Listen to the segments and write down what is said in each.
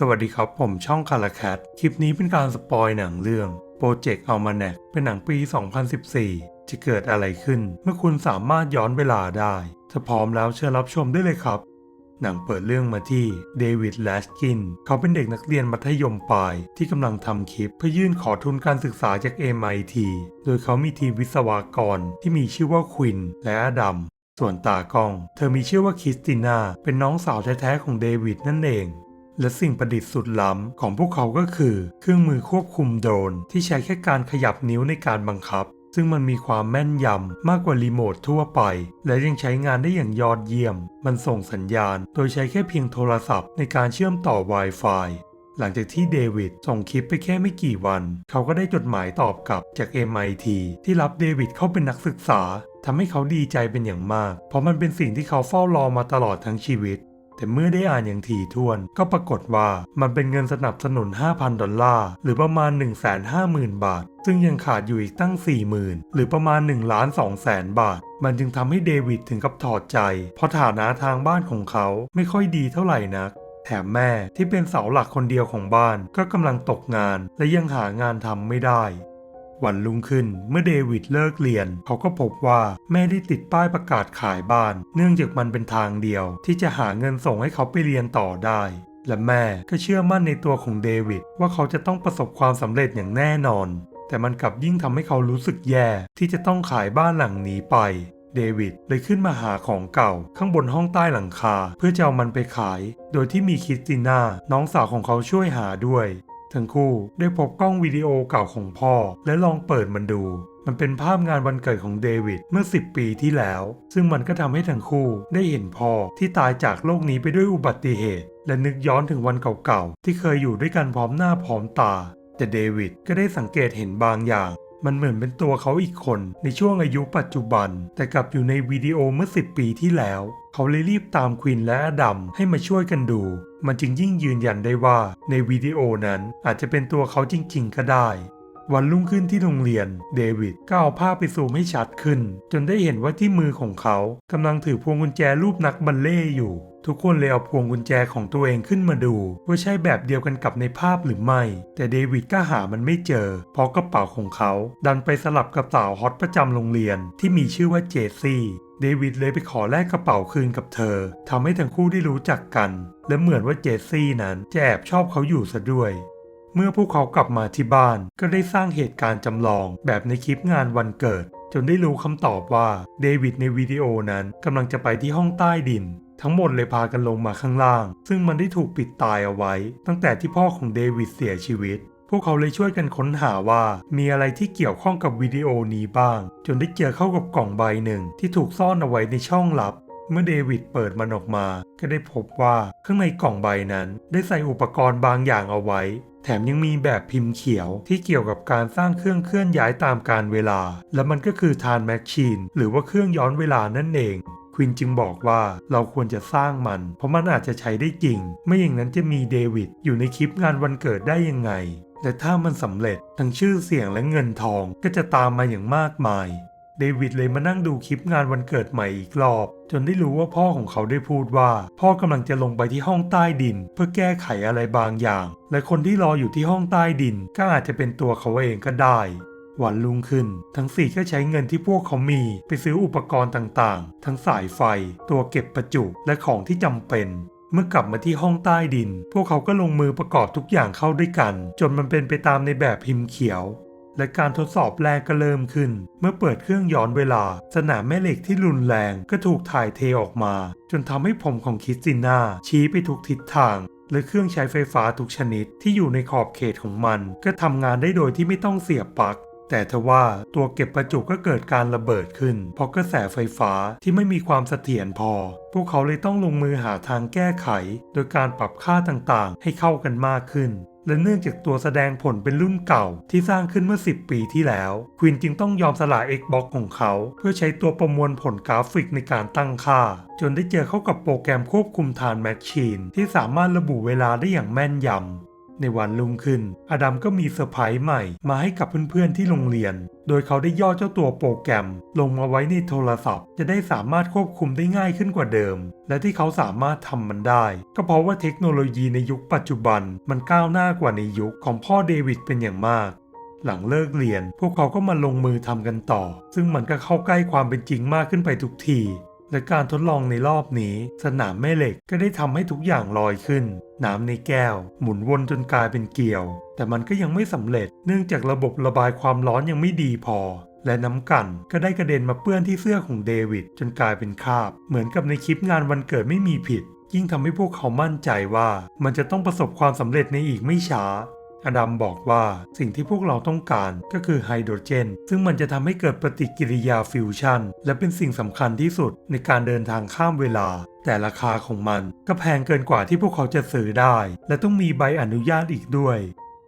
สวัสดีครับผมช่องคาราแคทคลิปนี้เป็นการสปอยหนังเรื่องโปรเจกต์อัลมาแนกเป็นหนังปี 2014 จะเกิดอะไรขึ้น เมื่อคุณสามารถย้อนเวลาได้ ถ้าพร้อมแล้วเชิญรับชมได้เลยครับ หนังเปิดเรื่องมาที่เดวิดแลชกิน เขาเป็นเด็กนักเรียนมัธยมปลาย ที่กำลังทำคลิปเพื่อยื่นขอทุนการศึกษาจาก MIT โดยเขามีทีมวิศวกรที่มีชื่อว่าควินและอดัมส่วนตากล้อง เธอมีชื่อว่าคริสติน่าเป็นน้องสาวแท้ๆของเดวิดนั่นเอง และสิ่งประดิษฐ์สุดล้ำของพวกเขาก็คือ เครื่องมือควบคุมโดรนที่ใช้แค่การขยับนิ้วในการบังคับ ซึ่งมันมีความแม่นยำมากกว่ารีโมททั่วไป และยังใช้งานได้อย่างยอดเยี่ยม มันส่งสัญญาณ โดยใช้แค่เพียงโทรศัพท์ในการเชื่อมต่อ Wi-Fi หลังจากที่เดวิดส่งคลิปไปแค่ไม่กี่วัน เขาก็ได้จดหมายตอบกลับจาก MIT ที่รับเดวิดเข้าเป็นนักศึกษาทำให้เขาดีใจเป็นอย่างมาก เพราะมันเป็นสิ่งที่เขาเฝ้ารอมาตลอดทั้งชีวิต แต่เมื่อได้อ่านอย่างถี่ถ้วน ก็ปรากฏว่ามันเป็นเงินสนับสนุน 5,000 ดอลลาร์ หรือประมาณ 150,000 บาท ซึ่งยังขาดอยู่อีกตั้ง 40,000 หรือประมาณ1ล้าน2แสนบาท มันจึงทำให้เดวิดถึงกับถอดใจ เพราะฐานะทางบ้านของเขาไม่ค่อยดีเท่าไหร่นักแถมแม่ที่เป็นเสาหลักคนเดียวของบ้านก็กำลังตกงานและยังหางานทำไม่ได้ วันรุ่งขึ้นเมื่อเดวิดเลิกเรียน เขาก็พบว่าแม่ได้ติดป้ายประกาศขายบ้าน เนื่องจากมันเป็นทางเดียว ที่จะหาเงินส่งให้เขาไปเรียนต่อได้ และแม่ก็เชื่อมั่นในตัวของเดวิดว่าเขาจะต้องประสบความสำเร็จอย่างแน่นอน แต่มันกลับยิ่งทำให้เขารู้สึกแย่ที่จะต้องขายบ้านหลังนี้ไปเดวิดเลยขึ้นมาหาของเก่าข้างบนห้องใต้หลังคา เพื่อจะเอามันไปขาย โดยที่มีคริสติน่าน้องสาวของเขาช่วยหาด้วย ทั้งคู่ได้พบกล้องวิดีโอเก่าของพ่อ และลองเปิดมันดู มันเป็นภาพงานวันเกิดของเดวิดเมื่อ 10 ปีที่แล้ว ซึ่งมันก็ทำให้ทั้งคู่ได้เห็นพ่อที่ตายจากโลกนี้ไปด้วยอุบัติเหตุ และนึกย้อนถึงวันเก่าๆ ที่เคยอยู่ด้วยกันพร้อมหน้าพร้อมตา แต่เดวิดก็ได้สังเกตเห็นบางอย่างมันเหมือนเป็นตัวเขาอีกคนในช่วงอายุปัจจุบัน แต่กลับอยู่ในวิดีโอเมื่อ 10 ปีที่แล้ว เขาเลยรีบตามควินและอดัมให้มาช่วยกันดู มันจึงยิ่งยืนยันได้ว่าในวิดีโอนั้นอาจจะเป็นตัวเขาจริงๆ ก็ได้ วันรุ่งขึ้นที่โรงเรียน เดวิดก็เอาภาพไปซูมให้ชัดขึ้น จนได้เห็นว่าที่มือของเขากำลังถือพวงกุญแจรูปนักบัลเล่ต์อยู่ ทุกคนเลยเอาพวงกุญแจของตัวเองขึ้นมาดูว่าใช่แบบเดียวกันกับในภาพหรือไม่ แต่เดวิดก็หามันไม่เจอ เพราะกระเป๋าของเขา ดันไปสลับกับสาวฮอตประจำโรงเรียนที่มีชื่อว่าเจสซี่เดวิดเลยไปขอแลกกระเป๋าคืนกับเธอทำให้ทั้งคู่ได้รู้จักกัน และเหมือนว่าเจสซี่นั้นจะแอบชอบเขาอยู่ซะด้วย เมื่อพวกเขากลับมาที่บ้านก็ได้สร้างเหตุการณ์จำลอง แบบในคลิปงานวันเกิด จนได้รู้คำตอบว่าเดวิดในวิดีโอนั้นกำลังจะไปที่ห้องใต้ดิน ทั้งหมดเลยพากันลงมาข้างล่าง ซึ่งมันได้ถูกปิดตายเอาไว้ ตั้งแต่ที่พ่อของเดวิดเสียชีวิต พวกเขาเลยช่วยกันค้นหาว่า มีอะไรที่เกี่ยวข้องกับวิดีโอนี้บ้าง จนได้เจอเข้ากับกล่องใบหนึ่ง ที่ถูกซ่อนเอาไว้ในช่องลับ เมื่อเดวิดเปิดมันออกมา ก็ได้พบว่าข้างในกล่องใบนั้น ได้ใส่อุปกรณ์บางอย่างเอาไว้ แถมยังมีแบบพิมพ์เขียวที่เกี่ยวกับการสร้างเครื่องเคลื่อนย้ายตามการเวลา และมันก็คือทานแมชชีนหรือว่าเครื่องย้อนเวลานั่นเอง ควินจึงบอกว่าเราควรจะสร้างมัน เพราะมันอาจจะใช้ได้จริง ไม่อย่างนั้นจะมีเดวิดอยู่ในคลิปงานวันเกิดได้ยังไงแต่ถ้ามันสำเร็จทั้งชื่อเสียงและเงินทองก็จะตามมาอย่างมากมาย เดวิดเลยมานั่งดูคลิปงานวันเกิดใหม่อีกรอบ จนได้รู้ว่าพ่อของเขาได้พูดว่า พ่อกำลังจะลงไปที่ห้องใต้ดิน เพื่อแก้ไขอะไรบางอย่าง และคนที่รออยู่ที่ห้องใต้ดินก็อาจจะเป็นตัวเขาเองก็ได้ วันรุ่งขึ้น ทั้งสี่ก็ใช้เงินที่พวกเขามีไปซื้ออุปกรณ์ต่างๆ ทั้งสายไฟ ตัวเก็บประจุและของที่จำเป็น เมื่อกลับมาที่ห้องใต้ดิน พวกเขาก็ลงมือประกอบทุกอย่างเข้าด้วยกัน จนมันเป็นไปตามในแบบพิมพ์เขียวและการทดสอบแรกก็เริ่มขึ้น เมื่อเปิดเครื่องย้อนเวลา สนามแม่เหล็กที่รุนแรงก็ถูกถ่ายเทออกมา จนทำให้ผมของคิสติน่าชี้ไปทุกทิศทาง และเครื่องใช้ไฟฟ้าทุกชนิดที่อยู่ในขอบเขตของมัน ก็ทำงานได้โดยที่ไม่ต้องเสียบปลั๊ก แต่ทว่าตัวเก็บประจุก็เกิดการระเบิดขึ้น เพราะกระแสไฟฟ้าที่ไม่มีความเสถียรพอ พวกเขาเลยต้องลงมือหาทางแก้ไข โดยการปรับค่าต่างๆ ให้เข้ากันมากขึ้นและเนื่องจากตัวแสดงผลเป็นรุ่นเก่าที่สร้างขึ้นเมื่อ 10 ปีที่แล้ว ควินจึงต้องยอมสละ Xbox ของเขา เพื่อใช้ตัวประมวลผลกราฟิกในการตั้งค่า จนได้เจอเข้ากับโปรแกรมควบคุมทานแมชชีน ที่สามารถระบุเวลาได้อย่างแม่นยำ ในวันรุ่งขึ้น อดัมก็มีเซอร์ไพรส์ใหม่มาให้กับเพื่อนๆที่โรงเรียน โดยเขาได้ย่อเจ้าตัวโปรแกรม ลงมาไว้ในโทรศัพท์ จะได้สามารถควบคุมได้ง่ายขึ้นกว่าเดิม และที่เขาสามารถทำมันได้ ก็เพราะว่าเทคโนโลยีในยุคปัจจุบัน มันก้าวหน้ากว่าในยุคของพ่อเดวิดเป็นอย่างมากหลังเลิกเรียน พวกเขาก็มาลงมือทำกันต่อ ซึ่งมันก็เข้าใกล้ความเป็นจริงมากขึ้นไปทุกที และการทดลองในรอบนี้ สนามแม่เหล็กก็ได้ทำให้ทุกอย่างลอยขึ้น น้ำในแก้ว หมุนวนจนกลายเป็นเกลียว แต่มันก็ยังไม่สำเร็จ เนื่องจากระบบระบายความร้อนยังไม่ดีพอ และน้ำกันก็ได้กระเด็นมาเปื้อนที่เสื้อของเดวิดจนกลายเป็นคราบ เหมือนกับในคลิปงานวันเกิดไม่มีผิด ยิ่งทำให้พวกเขามั่นใจว่า มันจะต้องประสบความสำเร็จในอีกไม่ช้า อดัมบอกว่าสิ่งที่พวกเราต้องการก็คือไฮโดรเจน ซึ่งมันจะทำให้เกิดปฏิกิริยาฟิวชันและเป็นสิ่งสำคัญที่สุดในการเดินทางข้ามเวลา แต่ราคาของมันก็แพงเกินกว่าที่พวกเขาจะซื้อได้ และต้องมีใบอนุญาตอีกด้วย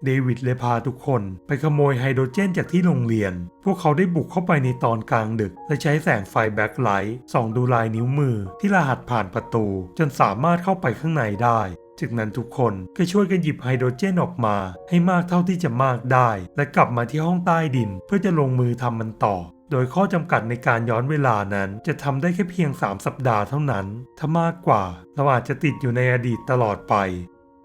เดวิดเลยพาทุกคนไปขโมยไฮโดรเจนจากที่โรงเรียน พวกเขาได้บุกเข้าไปในตอนกลางดึก และใช้แสงไฟแบ็คไลท์ส่องดูลายนิ้วมือที่รหัสผ่านประตู จนสามารถเข้าไปข้างในได้ จากนั้นทุกคนก็ช่วยกันหยิบไฮโดรเจนออกมา ให้มากเท่าที่จะมากได้ และกลับมาที่ห้องใต้ดิน เพื่อจะลงมือทำมันต่อ โดยข้อจำกัดในการย้อนเวลานั้น จะทำได้แค่เพียง 3 สัปดาห์เท่านั้น ถ้ามากกว่าเราอาจจะติดอยู่ในอดีตตลอดไป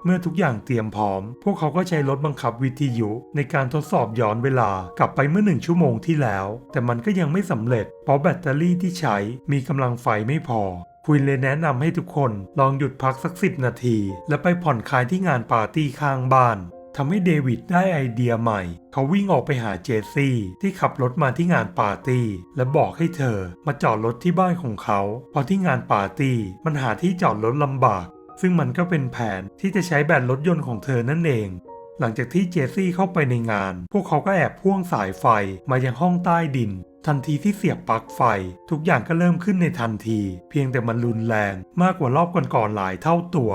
เมื่อทุกอย่างเตรียมพร้อม พวกเขาก็ใช้รถบังคับวิทยุ ในการทดสอบย้อนเวลากลับไปเมื่อหนึ่งชั่วโมงที่แล้ว แต่มันก็ยังไม่สำเร็จ เพราะแบตเตอรี่ที่ใช้มีกำลังไฟไม่พอ ควินเลยแนะนำให้ทุกคนลองหยุดพักสักสิบนาที และไปผ่อนคลายที่งานปาร์ตี้ข้างบ้านทำให้เดวิดได้ไอเดียใหม่ เขาวิ่งออกไปหาเจสซี่ที่ขับรถมาที่งานปาร์ตี้ และบอกให้เธอมาจอดรถที่บ้านของเขา เพราะที่งานปาร์ตี้มันหาที่จอดรถลำบาก ซึ่งมันก็เป็นแผนที่จะใช้แบตรถยนต์ของเธอนั่นเอง หลังจากที่เจสซี่เข้าไปในงาน พวกเขาก็แอบพ่วงสายไฟมายังห้องใต้ดิน ทันทีที่เสียบปลั๊กไฟ ทุกอย่างก็เริ่มขึ้นในทันที เพียงแต่มันรุนแรงมากกว่ารอบก่อนๆหลายเท่าตัว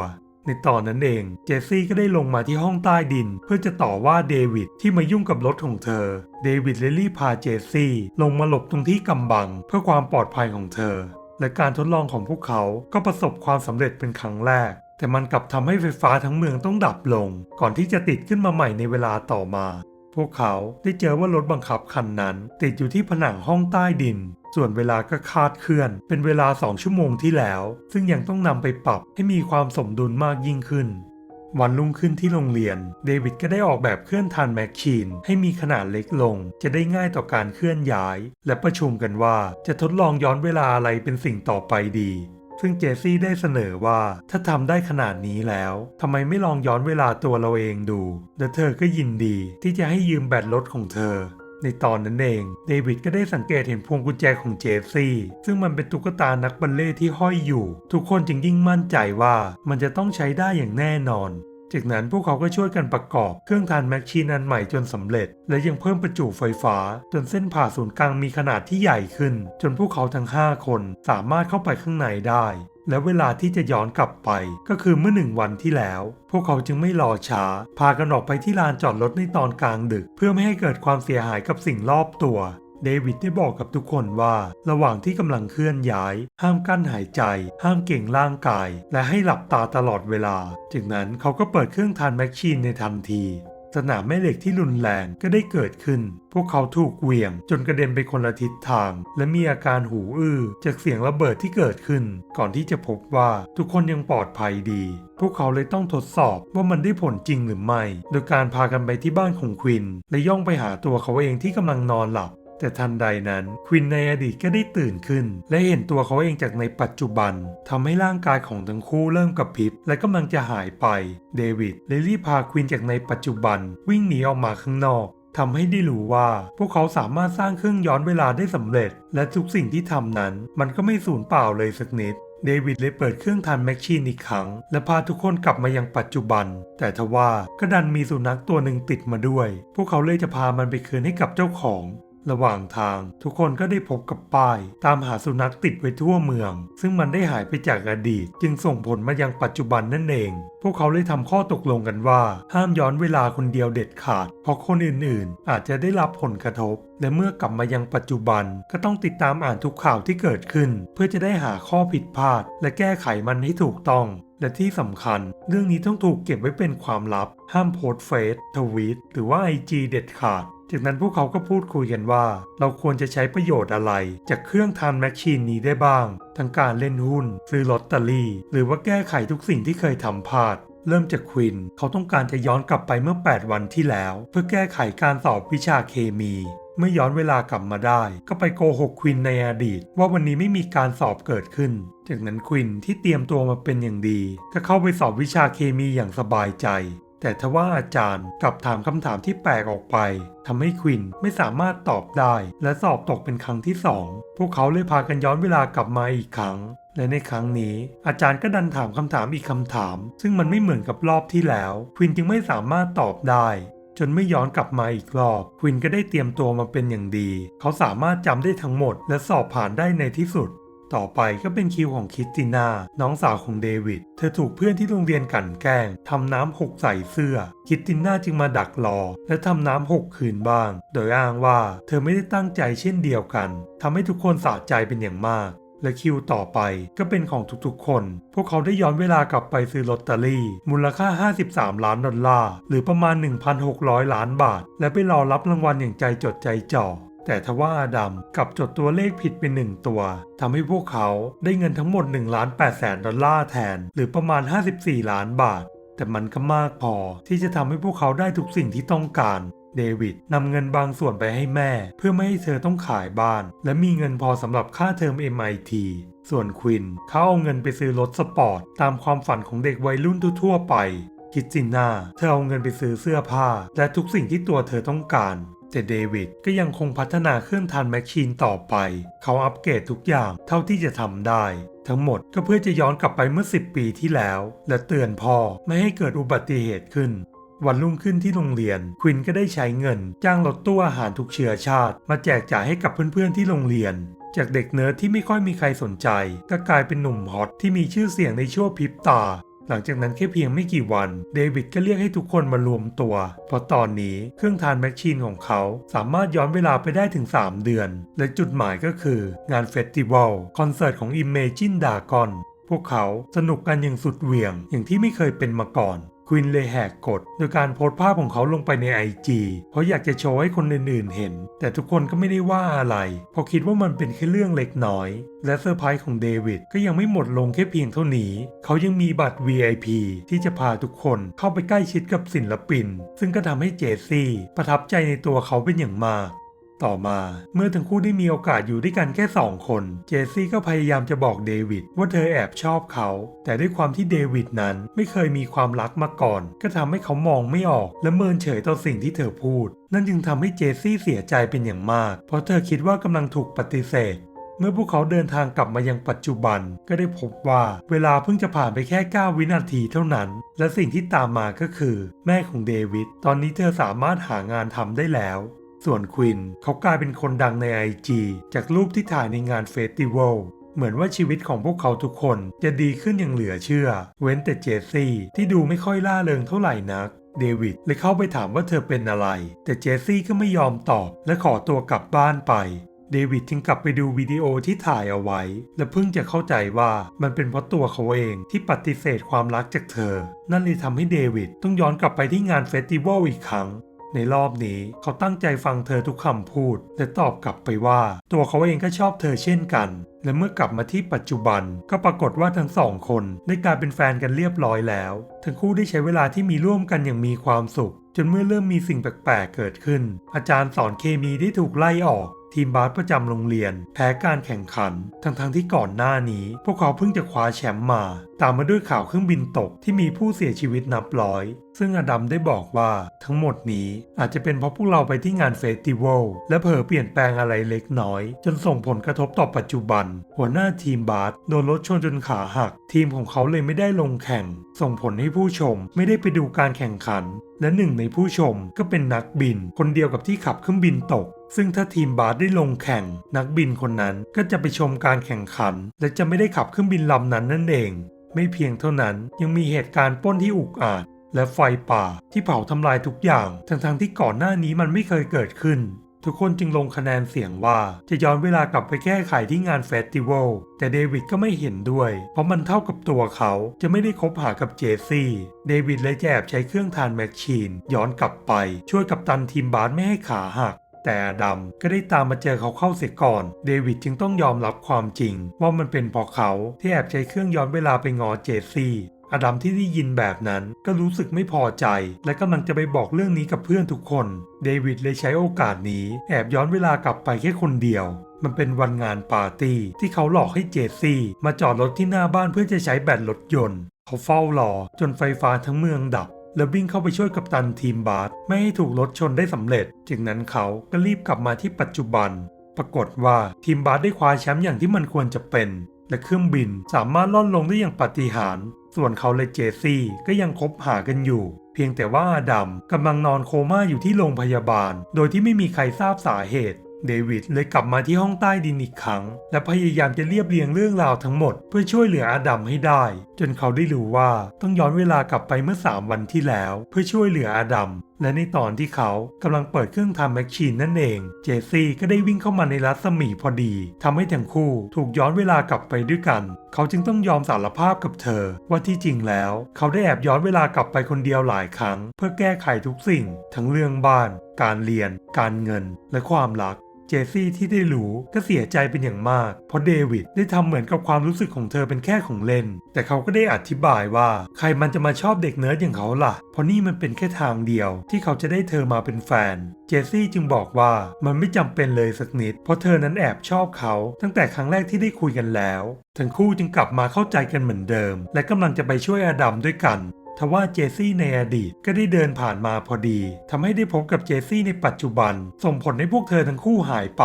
ในตอนนั้นเอง เจสซี่ก็ได้ลงมาที่ห้องใต้ดิน เพื่อจะต่อว่าเดวิดที่มายุ่งกับรถของเธอ เดวิดเลยรีบพาเจสซี่ ลงมาหลบตรงที่กำบัง เพื่อความปลอดภัยของเธอ และการทดลองของพวกเขาก็ประสบความสำเร็จเป็นครั้งแรกแต่มันกลับทำให้ไฟฟ้าทั้งเมืองต้องดับลง ก่อนที่จะติดขึ้นมาใหม่ในเวลาต่อมา วกเขาได้เจอว่ารถบังคับคันนั้น ติดอยู่ที่ผนังห้องใต้ดิน ส่วนเวลาก็คาดเคลื่อน เป็นเวลา2ชั่วโมงที่แล้ว ซึ่งยังต้องนำไปปรับให้มีความสมดุลมากยิ่งขึ้นวันรุ่งขึ้นที่โรงเรียน เดวิดก็ได้ออกแบบเคลื่อนทันแมชชีน ให้มีขนาดเล็กลง จะได้ง่ายต่อการเคลื่อนย้าย และประชุมกันว่าจะทดลองย้อนเวลาอะไรเป็นสิ่งต่อไปดี ซึ่งเจสซี่ได้เสนอว่าถ้าทำได้ขนาดนี้แล้วทำไมไม่ลองย้อนเวลาตัวเราเองดู และเธอก็ยินดีที่จะให้ยืมแบตรถของเธอ ในตอนนั้นเองเดวิดก็ได้สังเกตเห็นพวงกุญแจของเจสซี่ ซึ่งมันเป็นตุ๊กตานักบัลเล่ที่ห้อยอยู่ ทุกคนจึงยิ่งมั่นใจว่ามันจะต้องใช้ได้อย่างแน่นอน จากนั้นพวกเขาก็ช่วยกันประกอบเครื่องทานแมชชีนอันใหม่จนสำเร็จ และยังเพิ่มประจุไฟฟ้า จนเส้นผ่าศูนย์กลางมีขนาดที่ใหญ่ขึ้น จนพวกเขาทั้ง 5 คนสามารถเข้าไปข้างในได้ และเวลาที่จะย้อนกลับไปก็คือเมื่อหนึ่งวันที่แล้ว พวกเขาจึงไม่รอช้า พากันออกไปที่ลานจอดรถในตอนกลางดึก เพื่อไม่ให้เกิดความเสียหายกับสิ่งรอบตัว เดวิดได้บอกกับทุกคนว่า ระหว่างที่กำลังเคลื่อนย้าย ห้ามกั้นหายใจ ห้ามเก่งร่างกาย และให้หลับตาตลอดเวลา จากนั้นเขาก็เปิดเครื่องทานแมชชีนในทันทีสนามแม่เหล็กที่รุนแรงก็ได้เกิดขึ้น พวกเขาถูกเหวี่ยง จนกระเด็นไปคนละทิศทาง และมีอาการหูอื้อจากเสียงระเบิดที่เกิดขึ้น ก่อนที่จะพบว่าทุกคนยังปลอดภัยดี พวกเขาเลยต้องทดสอบว่ามันได้ผลจริงหรือไม่ โดยการพากันไปที่บ้านของควิน และย่องไปหาตัวเขาเองที่กำลังนอนหลับ แต่ทันใดนั้นควินในอดีตก็ได้ตื่นขึ้น และเห็นตัวเขาเองจากในปัจจุบันทำให้ร่างกายของทั้งคู่เริ่มกระพริบ และกำลังจะหายไป เดวิดเลยรีบพาควินจากในปัจจุบัน วิ่งหนีออกมาข้างนอกทำให้ได้รู้ว่า พวกเขาสามารถสร้างเครื่องย้อนเวลาได้สำเร็จ และทุกสิ่งที่ทำนั้น มันก็ไม่สูญเปล่าเลยสักนิดเดวิดเลยเปิดเครื่องทันแมชชีนอีกครั้ง และพาทุกคนกลับมายังปัจจุบัน แต่ทว่าก็ดันมีสุนัขตัวหนึ่งติดมาด้วย พวกเขาเลยจะพามันไปคืนให้กับเจ้าของ ระหว่างทางทุกคนก็ได้พบกับป้าย ตามหาสุนัขติดไว้ทั่วเมือง ซึ่งมันได้หายไปจากอดีต จึงส่งผลมายังปัจจุบันนั่นเอง พวกเขาเลยทำข้อตกลงกันว่า ห้ามย้อนเวลาคนเดียวเด็ดขาด เพราะคนอื่นๆ อาจจะได้รับผลกระทบ และเมื่อกลับมายังปัจจุบันก็ต้องติดตามอ่านทุกข่าวที่เกิดขึ้น เพื่อจะได้หาข้อผิดพลาด และแก้ไขมันให้ถูกต้องและที่สำคัญ เรื่องนี้ต้องถูกเก็บไว้เป็นความลับ ห้ามโพสเฟซทวีตหรือว่า IG เด็ดขาด จากนั้นพวกเขาก็พูดคุยกันว่า เราควรจะใช้ประโยชน์อะไร จากเครื่องทานแมชชีนนี้ได้บ้าง ทั้งการเล่นหุ้น ซื้อลอตเตอรี่ หรือว่าแก้ไขทุกสิ่งที่เคยทำพลาดเริ่มจากควิน เขาต้องการจะย้อนกลับไปเมื่อ 8 วันที่แล้ว เพื่อแก้ไขการสอบวิชาเคมี เมื่อย้อนเวลากลับมาได้ ก็ไปโกหกควินในอดีต ว่าวันนี้ไม่มีการสอบเกิดขึ้น จากนั้นควินที่เตรียมตัวมาเป็นอย่างดี ก็เข้าไปสอบวิชาเคมีอย่างสบายใจ แต่ทว่าอาจารย์กลับถามคำถามที่แปลกออกไปทำให้ควินไม่สามารถตอบได้ และสอบตกเป็นครั้งที่สองพวกเขาเลยพากันย้อนเวลากลับมาอีกครั้ง และในครั้งนี้ อาจารย์ก็ดันถามคำถามอีกคำถาม ซึ่งมันไม่เหมือนกับรอบที่แล้ว ควินจึงไม่สามารถตอบได้จนไม่ย้อนกลับมาอีกรอบ ควินก็ได้เตรียมตัวมาเป็นอย่างดี เขาสามารถจำได้ทั้งหมด และสอบผ่านได้ในที่สุด ต่อไปก็เป็นคิวของคิสติน่า น้องสาวของเดวิด เธอถูกเพื่อนที่โรงเรียนกลั่นแกล้งทำน้ำหกใส่เสื้อคริสติน่าจึงมาดักรอ และทำน้ำหกคืนบ้าง โดยอ้างว่าเธอไม่ได้ตั้งใจเช่นเดียวกันทำให้ทุกคนสะใจเป็นอย่างมากและคิวต่อไปก็เป็นของทุกๆคน พวกเขาได้ย้อนเวลากลับไปซื้อลอตเตอรี่ มูลค่า 53 ล้านดอลลาร์ หรือประมาณ 1,600 ล้านบาท และไปรอรับรางวัลอย่างใจจดใจจ่อ แต่ทว่าอาดัมกลับจดตัวเลขผิดไปหนึ่งตัวทำให้พวกเขาได้เงินทั้งหมด1ล้าน8แสนดอลลาร์แทน หรือประมาณ 54 ล้านบาท แต่มันก็มากพอที่จะทำให้พวกเขาได้ทุกสิ่งที่ต้องการเดวิดนำเงินบางส่วนไปให้แม่ เพื่อไม่ให้เธอต้องขายบ้าน และมีเงินพอสำหรับค่าเทอม MIT ส่วนควินเขาเอาเงินไปซื้อรถสปอร์ต ตามความฝันของเด็กวัยรุ่นทั่วไป คิดจินนาเธอเอาเงินไปซื้อเสื้อผ้า และทุกสิ่งที่ตัวเธอต้องการ แต่เดวิดก็ยังคงพัฒนาเครื่องทานแมชชีนต่อไป เขาอัปเกรดทุกอย่างเท่าที่จะทำได้ ทั้งหมดก็เพื่อจะย้อนกลับไปเมื่อ 10 ปีที่แล้ว และเตือนพ่อไม่ให้เกิดอุบัติเหตุขึ้น วันรุ่งขึ้นที่โรงเรียน ควินก็ได้ใช้เงิน จ้างรถตู้อาหารทุกเชื้อชาติ มาแจกจ่ายให้กับเพื่อนๆที่โรงเรียน จากเด็กเนิร์ดที่ไม่ค่อยมีใครสนใจ ก็กลายเป็นหนุ่มฮอตที่มีชื่อเสียงในชั่วพริบตา หลังจากนั้นแค่เพียงไม่กี่วัน เดวิดก็เรียกให้ทุกคนมารวมตัว เพราะตอนนี้เครื่องทานแมชชีนของเขาสามารถย้อนเวลาไปได้ถึง 3 เดือน และจุดหมายก็คืองานเฟสติวัลคอนเสิร์ตของ Imagine Dragon พวกเขาสนุกกันอย่างสุดเหวี่ยงอย่างที่ไม่เคยเป็นมาก่อน ควินเลยแหกกฎโดยการโพสต์ภาพของเขาลงไปใน IG เพราะอยากจะโชว์ให้คนอื่นๆเห็น แต่ทุกคนก็ไม่ได้ว่าอะไร เพราะคิดว่ามันเป็นแค่เรื่องเล็กน้อย และเซอร์ไพรส์ของเดวิดก็ยังไม่หมดลงแค่เพียงเท่านี้ เขายังมีบัตร VIP ที่จะพาทุกคนเข้าไปใกล้ชิดกับศิลปิน ซึ่งก็ทำให้เจสซี่ประทับใจในตัวเขาเป็นอย่างมาก ต่อมาเมื่อทั้งคู่ได้มีโอกาสอยู่ด้วยกันแค่สองคน เจสซี่ก็พยายามจะบอกเดวิดว่าเธอแอบชอบเขา แต่ด้วยความที่เดวิดนั้นไม่เคยมีความรักมาก่อน ก็ทำให้เขามองไม่ออก และเมินเฉยต่อสิ่งที่เธอพูด นั่นจึงทำให้เจสซี่เสียใจเป็นอย่างมาก เพราะเธอคิดว่ากำลังถูกปฏิเสธเมื่อพวกเขาเดินทางกลับมายังปัจจุบัน ก็ได้พบว่าเวลาเพิ่งจะผ่านไปแค่ 9 วินาทีเท่านั้น และสิ่งที่ตามมาก็คือ แม่ของเดวิดตอนนี้เธอสามารถหางานทำได้แล้ว ส่วนควินเขากลายเป็นคนดังใน IG จากรูปที่ถ่ายในงานเฟสติวัลเหมือนว่าชีวิตของพวกเขาทุกคนจะดีขึ้นอย่างเหลือเชื่อ เว้นแต่เจสซี่ที่ดูไม่ค่อยล่าเริงเท่าไหร่นัก เดวิดเลยเข้าไปถามว่าเธอเป็นอะไร แต่เจสซี่ก็ไม่ยอมตอบและขอตัวกลับบ้านไป เดวิดจึงกลับไปดูวิดีโอที่ถ่ายเอาไว้ และเพิ่งจะเข้าใจว่ามันเป็นเพราะตัวเขาเองที่ปฏิเสธความรักจากเธอ นั่นเลยทำให้เดวิดต้องย้อนกลับไปที่งานเฟสติวัลอีกครั้ง ในรอบนี้เขาตั้งใจฟังเธอทุกคำพูด และตอบกลับไปว่า ตัวเขาเองก็ชอบเธอเช่นกัน และเมื่อกลับมาที่ปัจจุบันก็ปรากฏว่าทั้งสองคนได้กลายเป็นแฟนกันเรียบร้อยแล้ว ทั้งคู่ได้ใช้เวลาที่มีร่วมกันอย่างมีความสุข จนเมื่อเริ่มมีสิ่งแปลกๆเกิดขึ้น อาจารย์สอนเคมีได้ถูกไล่ออก ทีมบาสประจำโรงเรียน แพ้การแข่งขัน ทั้งๆที่ก่อนหน้านี้ พวกเขาเพิ่งจะคว้าแชมป์มา ตามมาด้วยข่าวเครื่องบินตกที่มีผู้เสียชีวิตนับร้อย ซึ่งอดัมได้บอกว่าทั้งหมดนี้อาจจะเป็นเพราะพวกเราไปที่งานเฟสติวัลและเผลอเปลี่ยนแปลงอะไรเล็กน้อย จนส่งผลกระทบต่อปัจจุบัน หัวหน้าทีมบาสโดนรถชนจนขาหัก ทีมของเขาเลยไม่ได้ลงแข่ง ส่งผลให้ผู้ชมไม่ได้ไปดูการแข่งขันและหนึ่งในผู้ชมก็เป็นนักบิน คนเดียวกับที่ขับเครื่องบินตก ซึ่งถ้าทีมบาสได้ลงแข่ง นักบินคนนั้นก็จะไปชมการแข่งขัน และจะไม่ได้ขับเครื่องบินลำนั้นนั่นเอง ไม่เพียงเท่านั้นยังมีเหตุการณ์ป้นที่อุกอาจ และไฟป่าที่เผาทำลายทุกอย่าง ทั้งๆที่ก่อนหน้านี้มันไม่เคยเกิดขึ้น ทุกคนจึงลงคะแนนเสียงว่าจะย้อนเวลากลับไปแก้ไขที่งานเฟสติวัลแต่เดวิดก็ไม่เห็นด้วย เพราะมันเท่ากับตัวเขาจะไม่ได้คบหากับเจสซี่ เดวิดเลยแอบใช้เครื่องทานแมชชีน ย้อนกลับไป ช่วยกับตันทีมบาสไม่ให้ขาหัก แต่อดัมก็ได้ตามมาเจอเขาเข้าเสียก่อน เดวิดจึงต้องยอมรับความจริง ว่ามันเป็นเพราะเขาที่แอบใช้เครื่องย้อนเวลาไปงอเจสซี่อดัมที่ได้ยินแบบนั้นก็รู้สึกไม่พอใจ และกำลังจะไปบอกเรื่องนี้กับเพื่อนทุกคน เดวิดเลยใช้โอกาสนี้ แอบย้อนเวลากลับไปแค่คนเดียว มันเป็นวันงานปาร์ตี้ที่เขาหลอกให้เจสซี่มาจอดรถที่หน้าบ้านเพื่อจะใช้แบตรถยนต์ เขาเฝ้ารอจนไฟฟ้าทั้งเมืองดับ แล้ววิ่งเข้าไปช่วยกัปตันทีมบาสไม่ให้ถูกรถชนได้สำเร็จจากนั้นเขาก็รีบกลับมาที่ปัจจุบัน ปรากฏว่าทีมบาสได้คว้าแชมป์อย่างที่มันควรจะเป็น และเครื่องบินสามารถล่อนลงได้อย่างปาฏิหาริย์ส่วนเขาและเจสซี่ก็ยังคบหากันอยู่ เพียงแต่ว่าอาดัมกำลังนอนโคม่าอยู่ที่โรงพยาบาล โดยที่ไม่มีใครทราบสาเหตุ เดวิดเลยกลับมาที่ห้องใต้ดินอีกครั้ง และพยายามจะเรียบเรียงเรื่องราวทั้งหมด เพื่อช่วยเหลืออาดัมให้ได้ จนเขาได้รู้ว่าต้องย้อนเวลากลับไปเมื่อ 3 วันที่แล้ว เพื่อช่วยเหลืออาดัมและในตอนที่เขากำลังเปิดเครื่องทำแมชชีนนั่นเอง เจสซี่ก็ได้วิ่งเข้ามาในรัศมีพอดีทำให้ทั้งคู่ถูกย้อนเวลากลับไปด้วยกัน เขาจึงต้องยอมสารภาพกับเธอ ว่าที่จริงแล้ว เขาได้แอบย้อนเวลากลับไปคนเดียวหลายครั้ง เพื่อแก้ไขทุกสิ่ง ทั้งเรื่องบ้าน การเรียน การเงิน และความรัก เจสซี่ที่ได้รู้ก็เสียใจเป็นอย่างมาก เพราะเดวิดได้ทำเหมือนกับความรู้สึกของเธอเป็นแค่ของเล่น แต่เขาก็ได้อธิบายว่า ใครมันจะมาชอบเด็กเนิร์ดอย่างเขาล่ะ เพราะนี่มันเป็นแค่ทางเดียว ที่เขาจะได้เธอมาเป็นแฟน เจสซี่จึงบอกว่ามันไม่จำเป็นเลยสักนิด เพราะเธอนั้นแอบชอบเขา ตั้งแต่ครั้งแรกที่ได้คุยกันแล้ว ทั้งคู่จึงกลับมาเข้าใจกันเหมือนเดิม และกำลังจะไปช่วยอดัมด้วยกัน ทว่าเจสซี่ในอดีตก็ได้เดินผ่านมาพอดีทำให้ได้พบกับเจสซี่ในปัจจุบัน ส่งผลให้พวกเธอทั้งคู่หายไป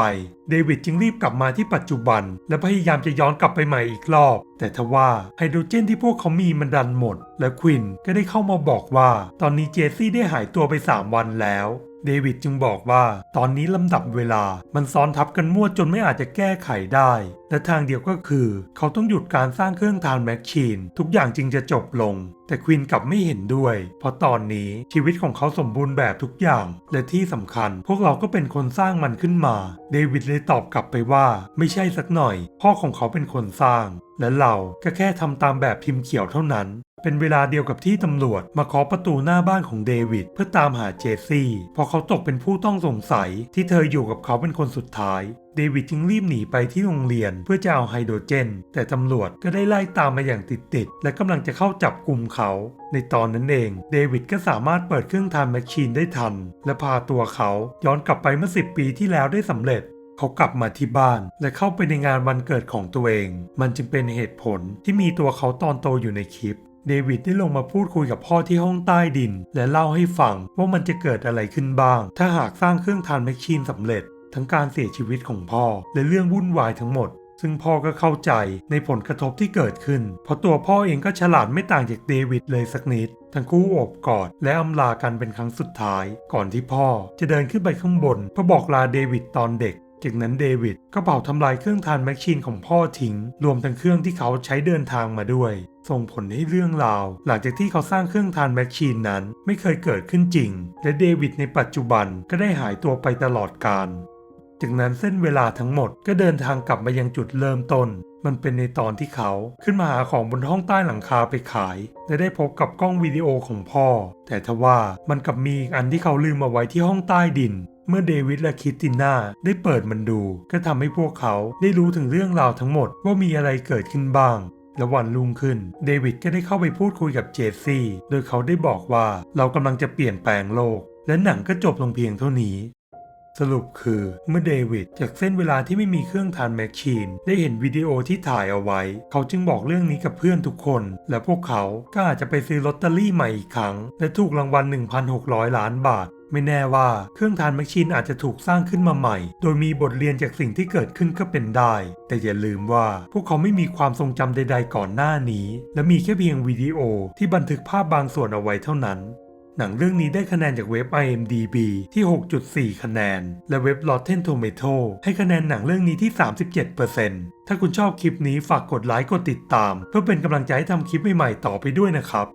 เดวิดจึงรีบกลับมาที่ปัจจุบัน และพยายามจะย้อนกลับไปใหม่อีกรอบ แต่ทว่าไฮโดรเจนที่พวกเขามีมันดันหมด และควินก็ได้เข้ามาบอกว่า ตอนนี้เจสซี่ได้หายตัวไป 3 วันแล้ว เดวิดจึงบอกว่า ตอนนี้ลำดับเวลามันซ้อนทับกันมั่วจนไม่อาจจะแก้ไขได้และทางเดียวก็คือ เขาต้องหยุดการสร้างเครื่องทานแมชชีน ทุกอย่างจึงจะจบลง แต่ควินกลับไม่เห็นด้วย เพราะตอนนี้ชีวิตของเขาสมบูรณ์แบบทุกอย่าง และที่สำคัญ พวกเราก็เป็นคนสร้างมันขึ้นมา เดวิดเลยตอบกลับไปว่า ไม่ใช่สักหน่อย พ่อของเขาเป็นคนสร้าง และเราก็แค่ทำตามแบบพิมพ์เขียวเท่านั้น เป็นเวลาเดียวกับที่ตำรวจมาเคาะประตูหน้าบ้านของเดวิดเพื่อตามหาเจสซี่เพราะเขาตกเป็นผู้ต้องสงสัยที่เธออยู่กับเขาเป็นคนสุดท้ายเดวิดจึงรีบหนีไปที่โรงเรียนเพื่อจะเอาไฮโดรเจน แต่ตำรวจก็ได้ไล่ตามมาอย่างติดๆ และกำลังจะเข้าจับกลุ่มเขา ในตอนนั้นเอง เดวิดก็สามารถเปิดเครื่องทานแมชชีนได้ทัน และพาตัวเขาย้อนกลับไปเมื่อ 10 ปีที่แล้วได้สำเร็จ เขากลับมาที่บ้านและเข้าไปในงานวันเกิดของตัวเอง มันจึงเป็นเหตุผลที่มีตัวเขาตอนโตอยู่ในคลิป เดวิดได้ลงมาพูดคุยกับพ่อที่ห้องใต้ดิน และเล่าให้ฟังว่ามันจะเกิดอะไรขึ้นบ้าง ถ้าหากสร้างเครื่องทานแมชชีนสำเร็จ ทั้งการเสียชีวิตของพ่อ และเรื่องวุ่นวายทั้งหมด ซึ่งพ่อก็เข้าใจในผลกระทบที่เกิดขึ้น เพราะตัวพ่อเองก็ฉลาดไม่ต่างจากเดวิดเลยสักนิด ทั้งคู่อบกอดและอำลากันเป็นครั้งสุดท้าย ก่อนที่พ่อจะเดินขึ้นไปข้างบนเพื่อบอกลาเดวิดตอนเด็กจากนั้นเดวิดก็เผาทำลายเครื่องทานแมชชีนของพ่อทิ้ง รวมทั้งเครื่องที่เขาใช้เดินทางมาด้วย ส่งผลให้เรื่องราว หลังจากที่เขาสร้างเครื่องทานแมชชีนนั้นไม่เคยเกิดขึ้นจริง และเดวิดในปัจจุบันก็ได้หายตัวไปตลอดกาลจากนั้นเส้นเวลาทั้งหมดก็เดินทางกลับมายังจุดเริ่มต้น มันเป็นในตอนที่เขาขึ้นมาหาของบนห้องใต้หลังคาไปขาย และได้พบกับกล้องวิดีโอของพ่อ แต่ทว่ามันกลับมีอีกอันที่เขาลืมมาไว้ที่ห้องใต้ดิน เมื่อเดวิดและคิตติน่าได้เปิดมันดู ก็ทำให้พวกเขาได้รู้ถึงเรื่องราวทั้งหมดว่ามีอะไรเกิดขึ้นบ้าง และวันรุ่งขึ้น เดวิดก็ได้เข้าไปพูดคุยกับเจสซี่ โดยเขาได้บอกว่าเรากำลังจะเปลี่ยนแปลงโลก และหนังก็จบลงเพียงเท่านี้ สรุปคือเมื่อเดวิดจากเส้นเวลาที่ไม่มีเครื่องทานแมชชีน ได้เห็นวิดีโอที่ถ่ายเอาไว้ เขาจึงบอกเรื่องนี้กับเพื่อนทุกคน และพวกเขาก็อาจจะไปซื้อลอตเตอรี่ใหม่อีกครั้ง และถูกรางวัล 1,600 ล้านบาท ไม่แน่ว่าเครื่องทานแมชชีนอาจจะถูกสร้างขึ้นมาใหม่ โดยมีบทเรียนจากสิ่งที่เกิดขึ้นก็เป็นได้ แต่อย่าลืมว่าพวกเขาไม่มีความทรงจำใด ๆ ก่อนหน้านี้ และมีแค่เพียงวิดีโอที่บันทึกภาพบางส่วนเอาไว้เท่านั้นหนังเรื่องนี้ได้คะแนนจากเว็บ IMDb ที่ 6.4 คะแนน และเว็บ Rotten Tomato ให้คะแนนหนังเรื่องนี้ที่ 37%ถ้าคุณชอบคลิปนี้ฝากกดไลค์กดติดตาม เพื่อเป็นกำลังใจให้ทำคลิปใหม่ๆต่อไปด้วยนะครับ